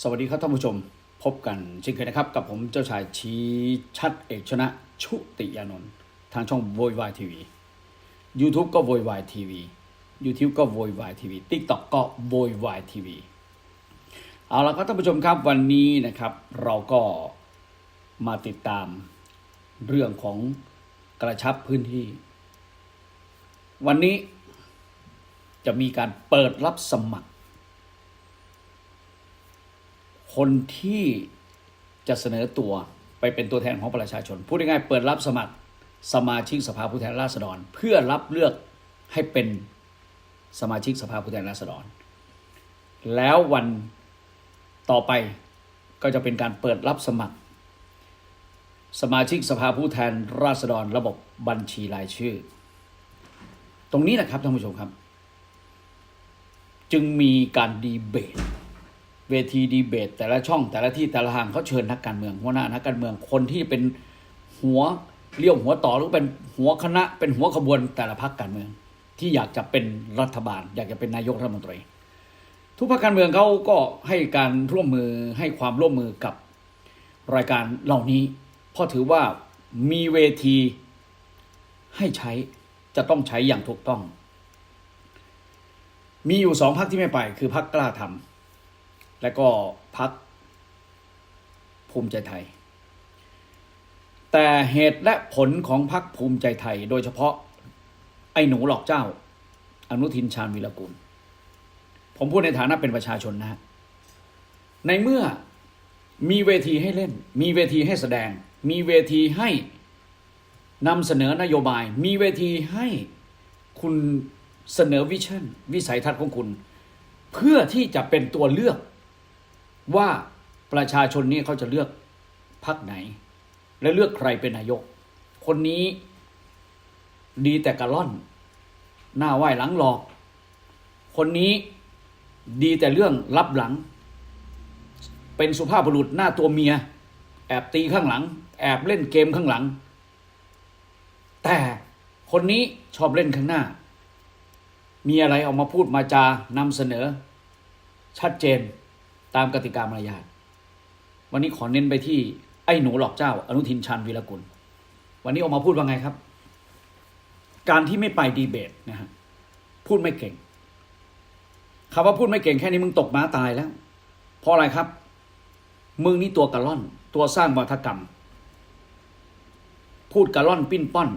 สวัสดีครับท่านผู้ชมพบกันเช่นเคยนะครับ กับผมเจ้าชายชี้ชัดเอกชนะ ชุติยานนท์ทางช่องโวยวายทีวี YouTube ก็โวยวายทีวี YouTube ก็โวยวายทีวี TikTok ก็โวยวายทีวีเอาละครับท่านผู้ชมครับวันนี้นะครับ เราก็มาติดตามเรื่องของกระชับพื้นที่ วันนี้จะมีการเปิดรับสมัคร คนที่จะเสนอตัวไปเป็นตัวแทนของประชาชน พูดง่ายๆเปิดรับสมัครสมาชิกสภาผู้แทนราษฎร เพื่อรับเลือกให้เป็นสมาชิกสภาผู้แทนราษฎร แล้ววันต่อไปก็จะเป็นการเปิดรับสมัคร สมาชิกสภาผู้แทนราษฎร ระบบบัญชีรายชื่อ ตรงนี้นะครับท่านผู้ชมครับ จึงมีการดีเบต เวทีดีเบต แต่ละช่องแต่ละที่แต่ละทางเขาเชิญนักการเมืองหัวหน้านักการเมืองคนที่เป็นหัวเลี้ยวหัวต่อหรือเป็นหัวคณะ เป็นหัวขบวนแต่ละพรรคการเมือง ที่อยากจะเป็นรัฐบาล อยากจะเป็นนายกรัฐมนตรี ทุกพรรคการเมืองเขาก็ให้การร่วมมือให้ความร่วมมือกับรายการเหล่านี้เพราะถือว่ามีเวทีให้ใช้จะต้องใช้อย่างถูกต้อง มีอยู่สองพรรคที่ไม่ไป คือพรรคกล้าทำ และก็พักภูมิใจไทย แต่เหตุและผลของพักภูมิใจไทย โดยเฉพาะไอ้หนูหลอกเจ้า อนุทินชาญวิรกุล ผมพูดในฐานะเป็นประชาชนนะฮะในเมื่อมีเวทีให้เล่น มีเวทีให้แสดง มีเวทีให้นำเสนอนโยบาย มีเวทีให้คุณเสนอวิชั่น วิสัยทัศน์ของคุณ เพื่อที่จะเป็นตัวเลือก ว่าประชาชนนี่เขาจะเลือกพรรคไหน และเลือกใครเป็นนายก คนนี้ดีแต่กระล่อน หน้าไหว้หลังหลอก คนนี้ดีแต่เรื่องลับหลัง เป็นสุภาพบุรุษหน้าตัวเมีย แอบตีข้างหลัง แอบเล่นเกมข้างหลัง แต่คนนี้ชอบเล่นข้างหน้า มีอะไรออกมาพูดมาจานำเสนอ ชัดเจน ตามกติกามารยาทวันนี้ขอเน้นไปที่ไอ้หนูหลอกเจ้า อนุทินชาญวีรกุล วันนี้ออกมาพูดว่าไงครับ การที่ไม่ไปดีเบตนะฮะพูดไม่เก่งคำว่าพูดไม่เก่งแค่นี้มึงตกม้าตายแล้ว เพราะอะไรครับ มึงนี่ตัวกระล่อน ตัวสร้างวัฒกรรม พูดกระล่อนปิ้นป้อน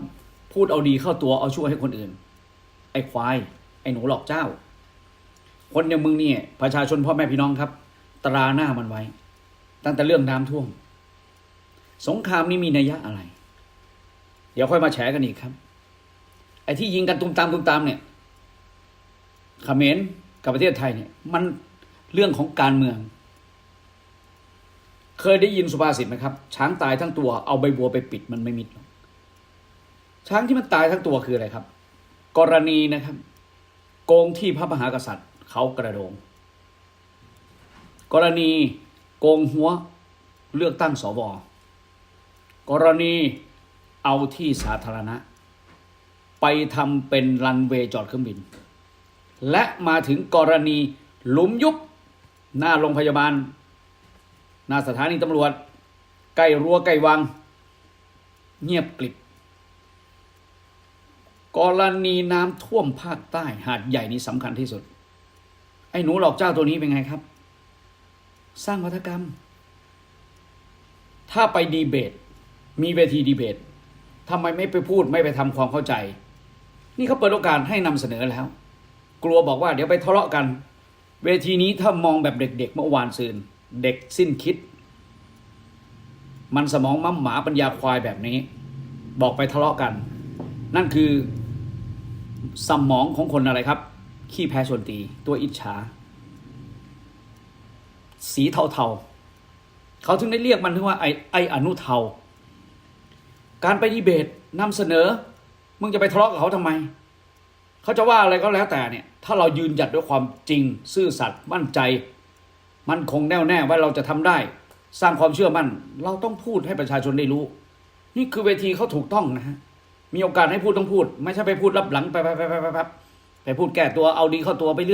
พูดเอาดีเข้าตัวเอาช่วยให้คนอื่น ไอ้ควาย ไอ้หนูหลอกเจ้า คนอย่างมึงเนี่ยประชาชนพ่อแม่พี่น้องครับ ตราหน้ามันไว้ ตั้งแต่เรื่องน้ำท่วม สงครามนี่มีนัยยะอะไร เดี๋ยวค่อยมาแฉกันอีกครับ ไอ้ที่ยิงกันตุมตามตุมตามเนี่ยขเขมรกับประเทศไทยเนี่ย มันเรื่องของการเมือง เคยได้ยินสุภาษิตไหมครับ ช้างตายทั้งตัวเอาใบบัวไปปิดมันไม่มิดช้างที่มันตายทั้งตัวคืออะไรครับ กรณีนะครับ โกงที่พระมหากษัตริย์เขากระโดง กรณีโกงหัวเลือกตั้งสว กรณีเอาที่สาธารณะ ไปทำเป็นรันเวย์จอดเครื่องบิน และมาถึงกรณีหลุมยุบหน้าโรงพยาบาล หน้าสถานีตำรวจ ใกล้รั้วใกล้วัง เงียบกริบกรณีน้ำท่วมภาคใต้หาดใหญ่นี่สำคัญที่สุด ไอ้หนูหลอกเจ้าตัวนี้เป็นไงครับ สร้างวัฒกรรม ถ้าไปดีเบต มีเวทีดีเบตทำไมไม่ไปพูดไม่ไปทำความเข้าใจ นี่เขาเปิดโอกาสให้นำเสนอแล้ว กลัวบอกว่าเดี๋ยวไปทะเลาะกัน เวทีนี้ถ้ามองแบบเด็ก ๆ เมื่อวานซืน เด็กสิ้นคิด มันสมองมั่มหมาปัญญาควายแบบนี้ บอกไปทะเลาะกัน นั่นคือสมองของคนอะไรครับ ขี้แพ้ชวนตี ตัวอิจฉา สีเทาๆ เขาถึงได้เรียกมันว่าไอไออนุเทา การไปดีเบตนำเสนอ มึงจะไปทะเลาะกับเขาทำไม เขาจะว่าอะไรก็แล้วแต่เนี่ย ถ้าเรายืนหยัดด้วยความจริง ซื่อสัตย์มั่นใจ มันคงแน่วแน่ว่าเราจะทำได้ สร้างความเชื่อมั่น เราต้องพูดให้ประชาชนได้รู้ นี่คือเวทีเขาถูกต้องนะฮะมีโอกาสให้พูดต้องพูด ไม่ใช่ไปพูดรับหลังไปไปไปไปไปไปพูดแก้ตัวเอาดีเข้าตัวไปเรื่อย